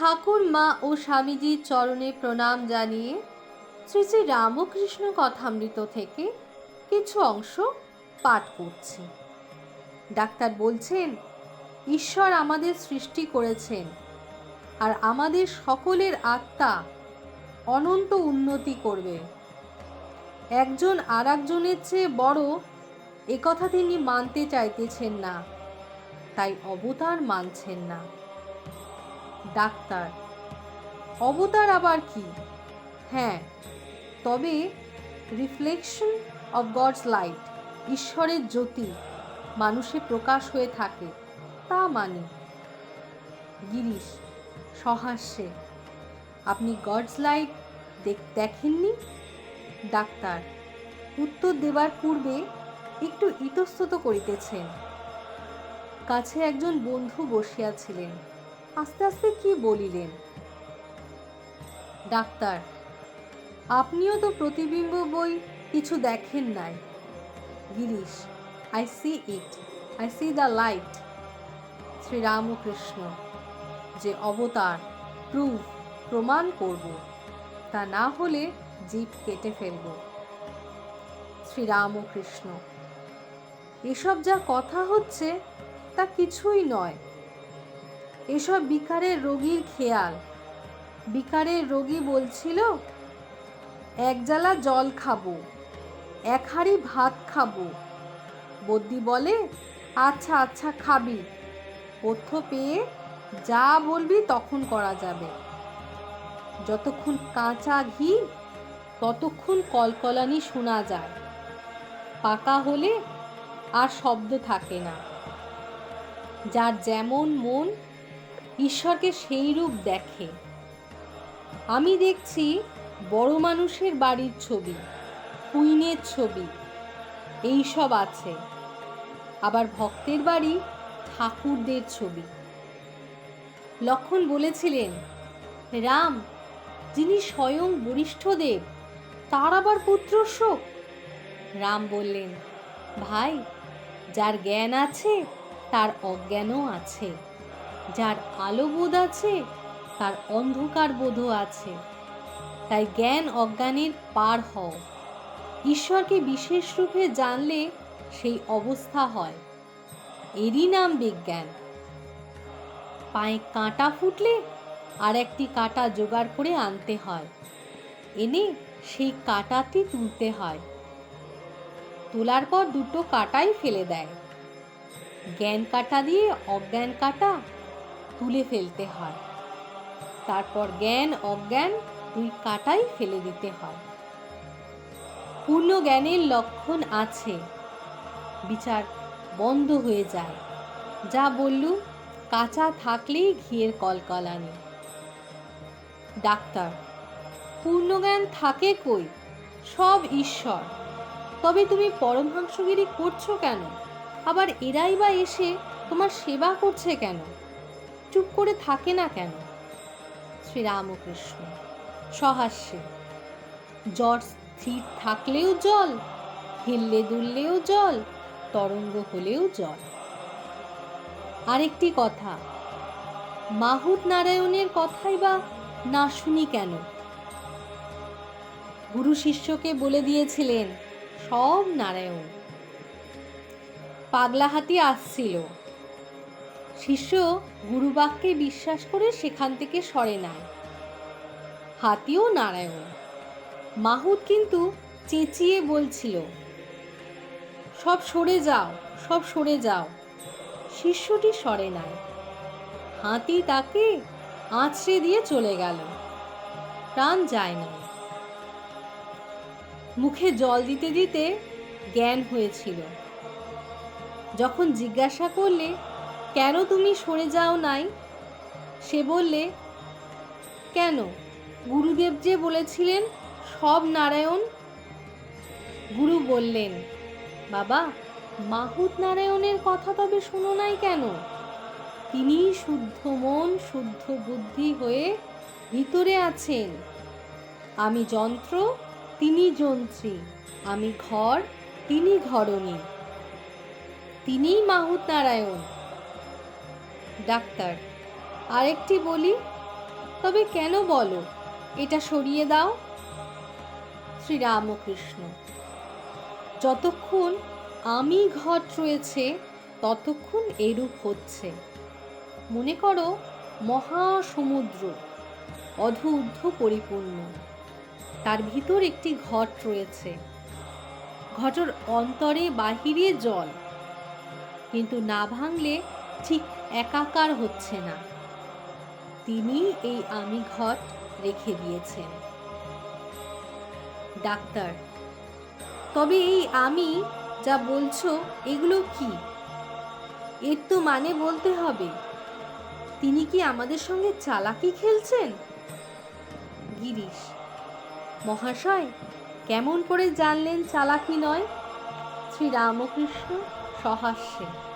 ঠাকুর, মা ও স্বামীজির চরণে প্রণাম জানিয়ে শ্রী শ্রী রামকৃষ্ণ কথামৃত থেকে কিছু অংশ পাঠ করছি। ডাক্তার বলছেন, ঈশ্বর আমাদের সৃষ্টি করেছেন আর আমাদের সকলের আত্মা অনন্ত উন্নতি করবে। একজন আর একজনের চেয়ে বড় একথা তিনি মানতে চাইতেছেন না, তাই অবতার মানছেন না। ডাক্তার। অবতার আবার কি? হ্যাঁ তবে রিফ্লেকশন অফ গডস লাইট ঈশ্বরের জ্যোতি মানুষে প্রকাশ হয়ে থাকে, তা মানি। গিরিশ, সহাস্যে, আপনি গডস লাইট দেখেননি? ডাক্তার, উত্তর দেবার পূর্বে একটু ইতস্তত করিতেছেন। কাছে একজন বন্ধু বসিয়াছিলেন। আস্তে আস্তে কি বলিলেন? ডাক্তার, আপনিও তো প্রতিবিম্ব বই কিছু দেখেন নাই। Girish I see it I see the light Sri Ramakrishna, যে অবতার প্রুভ প্রমাণ করব। তা না হলে জিপ কেটে ফেলব। শ্রীরামকৃষ্ণ, এসব যা কথা হচ্ছে তা কিছুই নয়। এসব বিকারের রোগীর খেয়াল। বিকারের রোগী বলছিল, এক জ্বালা জল খাব, এক হাঁড়ি ভাত খাব। বদ্যি বলে আচ্ছা আচ্ছা খাবি। পথ্য পেয়ে যা বলবি তখন করা যাবে। যতক্ষণ কাঁচা ঘি, ততক্ষণ কলকলানি শোনা যায়। পাকা হলে আর শব্দ থাকে না। যার যেমন মন ঈশ্বরকে সেই রূপ দেখে। আমি দেখছি বড় মানুষের বাড়ির ছবি, কুইনের ছবি এই সব আছে। আবার ভক্তের বাড়ি ঠাকুরদের ছবি। লক্ষণ বলেছিলেন, রাম, যিনি স্বয়ং বরিষ্ঠদেব, তার আবার পুত্র শোক? রাম বললেন, ভাই, যার জ্ঞান আছে, তার অজ্ঞানও আছে। যার আলো বোধ আছে, তার অন্ধকার বোধও আছে। তাই জ্ঞান অজ্ঞানের পার হও। ঈশ্বরকে বিশেষ রূপে জানলে সেই অবস্থা হয়। এরই নাম বিজ্ঞান। পায়ে কাঁটা ফুটলে আর একটি কাঁটা জোগাড় করে আনতে হয়। এনে সেই কাঁটাটি তুলতে হয়। তোলার পর দুটো কাঁটাই ফেলে দেয়। জ্ঞান কাঁটা দিয়ে অজ্ঞান কাটা তুলে ফেলতে হয়। তারপর জ্ঞান, অজ্ঞান দুই কাটাই ফেলে দিতে হয়। পূর্ণ জ্ঞানের লক্ষণ আছে। বিচার বন্ধ হয়ে যায়। যা বললু কাঁচা থাকলেই ঘিয়ের কলকলানি ডাক্তার পূর্ণজ্ঞান থাকে কই? সব ঈশ্বর। তবে তুমি পরমহংসগিরি করছ কেন? আবার এরাই বা এসে তোমার সেবা করছে কেন? চুপ করে থাকে না কেন? শ্রীরামকৃষ্ণ, সহাস্যে। জ্বর স্থির থাকলেও জল, হিললে দুললেও জল, তরঙ্গ হলেও জল। আরেকটি কথা, মাহুত নারায়ণের কথাই বা না শুনি কেন? গুরু শিষ্যকে বলে দিয়েছিলেন, সব নারায়ণ। পাগলা হাতি আসছিল। শিষ্য গুরুবাক্যে বিশ্বাস করে সেখান থেকে সরে নেয়। হাতিও নারায়ণ। মাহুত কিন্তু চেঁচিয়ে বলছিল, সব সরে যাও, সব সরে যাও। শিষ্যটি সরে নাই হাতি তাকে আঁচড়ে দিয়ে চলে গেল। প্রাণ যায় না। মুখে জল দিতে দিতে জ্ঞান হয়েছিল। যখন জিজ্ঞাসা করলে কেন তুমি সরে যাও নাই? সে বললে, কেন? গুরুদেব যে বলেছিলেন, সব নারায়ণ? গুরু বললেন, বাবা, মাহুত নারায়ণের কথা তবে শোনো নাই কেন? তিনি শুদ্ধ মন, শুদ্ধ বুদ্ধি হয়ে ভিতরে আছেন। আমি যন্ত্র, তিনি যন্ত্রী। আমি ঘর, তিনি ঘরণী। তিনিই মাহুত নারায়ণ। ডাক্তার। আরেকটি বলি, তবে কেন বলো, এটা সরিয়ে দাও। শ্রীরামকৃষ্ণ, যতক্ষণ আমি ঘট রয়েছে, ততক্ষণ এরূপ হচ্ছে। মনে করো, মহাসমুদ্র অধূর্ধ্ব পরিপূর্ণ, তার ভিতর একটি ঘট রয়েছে। ঘটর অন্তরে বাহিরে জল, কিন্তু না ভাঙলে ঠিক একাকার হচ্ছে না। তিনি এই আমি ঘট রেখে দিয়েছেন। ডাক্তার, তবে এই আমি যা বলছো, এগুলো কি? এর তো মানে বলতে হবে, তিনি কি আমাদের সঙ্গে চালাকি খেলছেন? গিরিশ, মহাশয়, কেমন করে জানলেন চালাকি নয়? শ্রী রামকৃষ্ণ সহাস্যে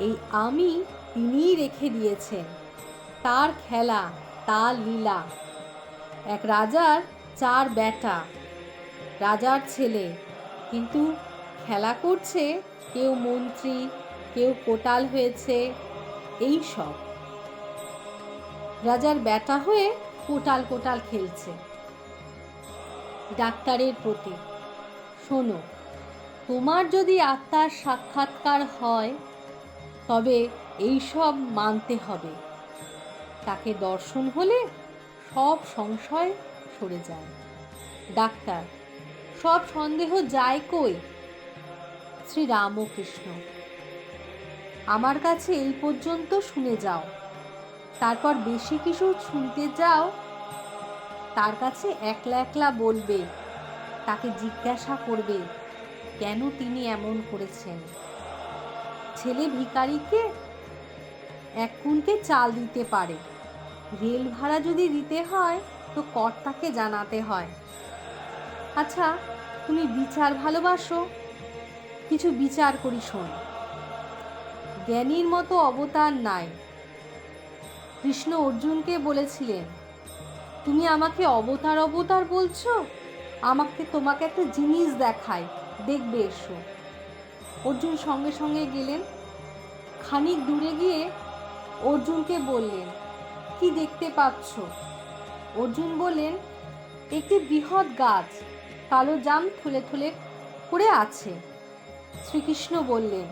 এই আমি তিনিই রেখে দিয়েছেন। তার খেলা তার লীলা। এক রাজার চার বেটা রাজার ছেলে। কিন্তু খেলা করছে কেউ মন্ত্রী, কেউ কোটাল হয়েছে, এই সব। রাজার বেটা হয়ে কোটাল কোটাল খেলছে। ডাক্তারের প্রতি। শোনো, তোমার যদি আত্মার সাক্ষাৎকার হয় তবে এই সব মানতে হবে। তাকে দর্শন হলে সব সংশয় সরে যায়। ডাক্তার, সব সন্দেহ যায় কই? শ্রী রামকৃষ্ণ আমার কাছে এই পর্যন্ত শুনে যাও। তারপর বেশি কিছু শুনতে যাও। তার কাছে একলা একলা বলবে, তাকে জিজ্ঞাসা করবে, কেন তিনি এমন করেছেন? ছেলে ভিকারিকে এক কুনকে চাল দিতে পারে। রেল ভাড়া যদি দিতে হয়, তো কর্তাকে জানাতে হয়। আচ্ছা তুমি বিচার ভালোবাসো? কিছু বিচার করি শোন। জ্ঞানীর মতো অবতার নাই। কৃষ্ণ অর্জুনকে বলেছিলেন, তুমি আমাকে অবতার অবতার বলছো? আমাকে তোমাকে একটা জিনিস দেখায়। দেখবে এসো। অর্জুন সঙ্গে সঙ্গে গেলেন। খানিক দূরে গিয়ে অর্জুনকে বললেন, কি দেখতে পাচ্ছ? অর্জুন বললেন, একটি বৃহৎ গাছ, কালো জাম থুলে থুলে করে আছে। শ্রীকৃষ্ণ বললেন,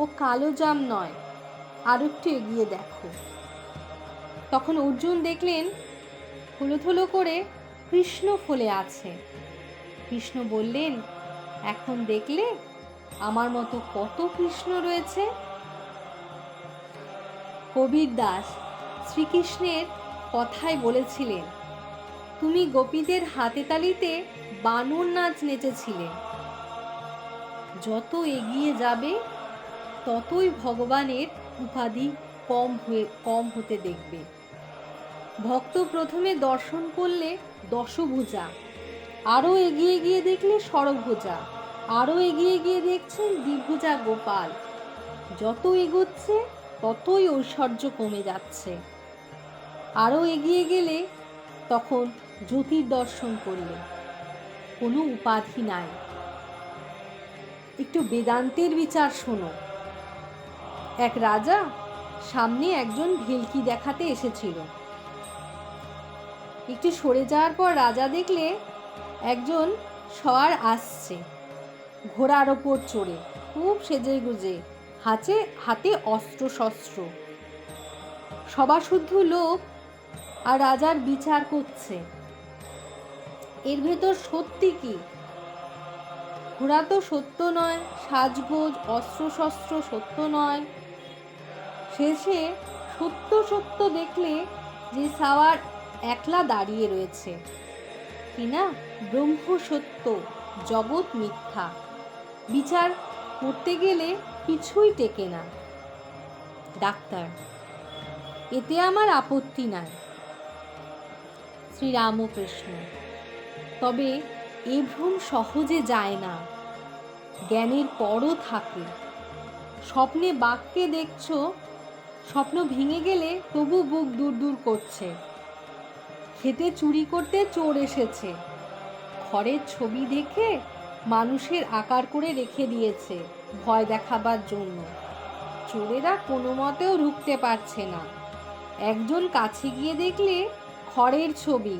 ও কালো জাম নয়, আর একটু এগিয়ে দেখো। তখন অর্জুন দেখলেন, থলো থলো করে কৃষ্ণ ফলে আছে। কৃষ্ণ বললেন, এখন দেখলে আমার মতো কত কৃষ্ণ রয়েছে? কবির দাস শ্রীকৃষ্ণের কথায় বলেছিলেন, তুমি গোপীদের হাতে তালিতে বানর নাচ নেচেছিলে। যত এগিয়ে যাবে, ততই ভগবানের উপাধি কম হয়ে, কম হতে দেখবে। ভক্ত প্রথমে দর্শন করলে দশভুজা, আরও এগিয়ে গিয়ে দেখলে ষড়ভুজা। আরও এগিয়ে গিয়ে দেখছেন দ্বিভুজা গোপাল। যত এগোচ্ছে, ততই ঐশ্বর্য কমে যাচ্ছে। আরও এগিয়ে গেলে তখন জ্যোতির দর্শন করলে কোনো উপাধি নাই। একটু বেদান্তের বিচার শোনো। এক রাজা সামনে একজন ভেলকি দেখাতে এসেছিল। একটু সরে যাওয়ার পর রাজা দেখলে একজন সওয়ার আসছে। ঘোড়ার ওপর চড়ে, খুব সেজে গুজে হাতে হাতে অস্ত্র শস্ত্র সবাশুদ্ধ লোক আর রাজার বিচার করছে। এর ভেতর সত্যি কি? ঘোড়া তো সত্য নয়, সাজগোজ, অস্ত্রশস্ত্র সত্য নয়। শেষে সত্য সত্য দেখলে যে সাওয়ার একলা দাঁড়িয়ে রয়েছে। কিনা ব্রহ্ম সত্য জগৎ মিথ্যা। বিচার করতে গেলে কিছুই টেকে না। ডাক্তার, এতে আমার আপত্তি নাই। শ্রীরামকৃষ্ণ, তবে এ ভ্রম সহজে যায় না। জ্ঞানের পরও থাকে। স্বপ্নে বাঘকে দেখছ, স্বপ্ন ভেঙে গেলে তবু বুক দূর দূর করছে। খেতে চুরি করতে চোর এসেছে। ঘরের ছবি দেখে মানুষের আকার করে রেখে দিয়েছে ভয় দেখাবার জন্য। চোরেরা কোনো মতেও রুখতে পারছে না। একজন কাছে গিয়ে দেখলে খড়ের ছবি।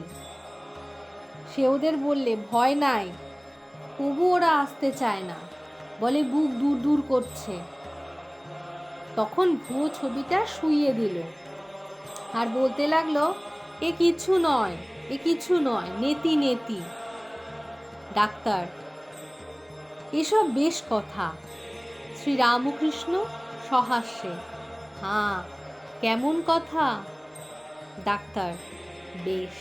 সে ওদের বললে, ভয় নাই। তবু ওরা আসতে চায় না। বলে বুক দূর দূর করছে। তখন ভুয়ো ছবিটা শুইয়ে দিল। আর বলতে লাগল, এ কিছু নয়, এ কিছু নয়, নেতি নেতি। ডাক্তার এসব বেশ কথা। শ্রী রামকৃষ্ণ সহাস্যে হ্যাঁ কেমন কথা? ডাক্তার, বেশ।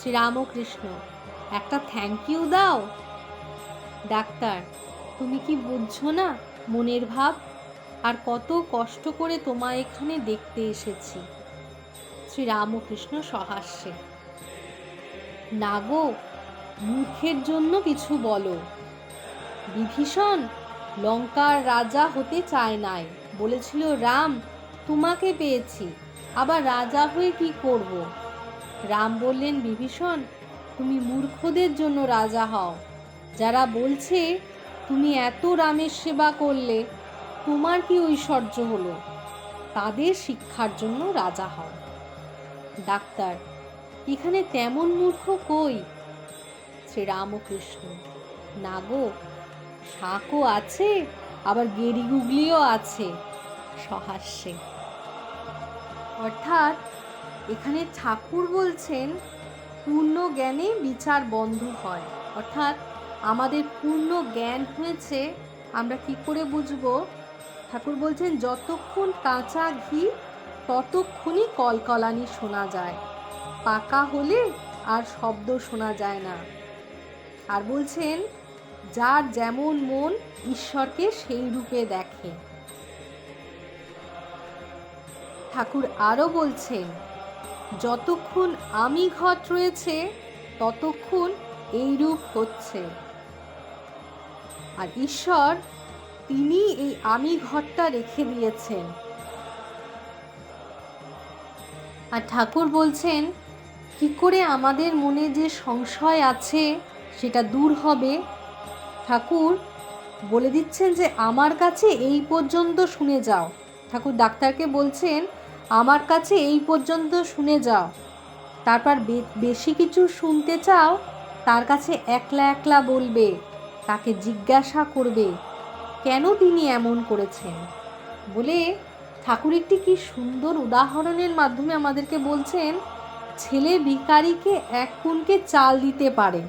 শ্রীরামকৃষ্ণ, একটা থ্যাংক ইউ দাও। ডাক্তার, তুমি কি বুঝছ না মনের ভাব? আর কত কষ্ট করে তোমায় এখানে দেখতে এসেছি। শ্রীরামকৃষ্ণ সহাস্যে। না গো জন্য কিছু বলো। বিভীষণ, লঙ্কার রাজা হতে চায় নাই। বলেছিল, রাম, তোমাকে পেয়েছি, আবার রাজা হয়ে কি করব? রাম বললেন, বিভীষণ, তুমি মূর্খদের জন্য রাজা হও। যারা বলছে, তুমি এত রামের সেবা করলে, তোমার কি ঐশ্বর্য হলো? তাদের শিক্ষার জন্য রাজা হও। ডাক্তার, এখানে তেমন মূর্খ কই? শ্রীরামকৃষ্ণ, না গো শাকও আছে, আবার গেরি গুগলিও আছে, সহাস্যে। অর্থাৎ এখানে ঠাকুর বলছেন, পূর্ণ জ্ঞানে বিচার বন্ধ হয়। অর্থাৎ আমাদের পূর্ণ জ্ঞান হয়েছে, আমরা কি করে বুঝব? ঠাকুর বলছেন, যতক্ষণ কাঁচা ঘি, ততক্ষণই কলকলানি শোনা যায়। পাকা হলে আর শব্দ শোনা যায় না। আর বলছেন যার যেমন মন ঈশ্বরকে সেই রূপে দেখে। ঠাকুর আরও বলছেন, যতক্ষণ আমি ঘট রয়েছে, ততক্ষণ এই রূপ হচ্ছে। আর ঈশ্বর, তিনি এই আমি ঘরটা রেখে দিয়েছেন। আর ঠাকুর বলছেন, কি করে আমাদের মনে যে সংশয় আছে, সেটা দূর হবে ঠাকুর, বলে দিচ্ছেন যে আমার কাছে এই পর্যন্ত শুনে যাও। ঠাকুর ডাক্তারকে বলছেন, আমার কাছে এই পর্যন্ত শুনে যাও। তারপর বেশি কিছু শুনতে চাও, তার কাছে একলা একলা বলবে, তাকে জিজ্ঞাসা করবে, কেন তিনি এমন করেছেন? বলে ঠাকুর একটি কি সুন্দর উদাহরণের মাধ্যমে আমাদেরকে বলছেন, ছেলে ভিকারিকে এক কুনকে চাল দিতে পারে।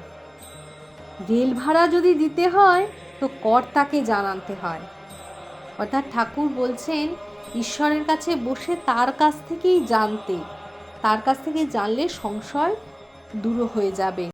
রেল ভাড়া যদি দিতে হয়, তো কর্তাকে জানাতে হয়। অর্থাৎ ঠাকুর বলছেন, ঈশ্বরের কাছে বসে তার কাছ থেকেই জানতে। তার কাছ থেকে জানলে সংশয় দূর হয়ে যাবে।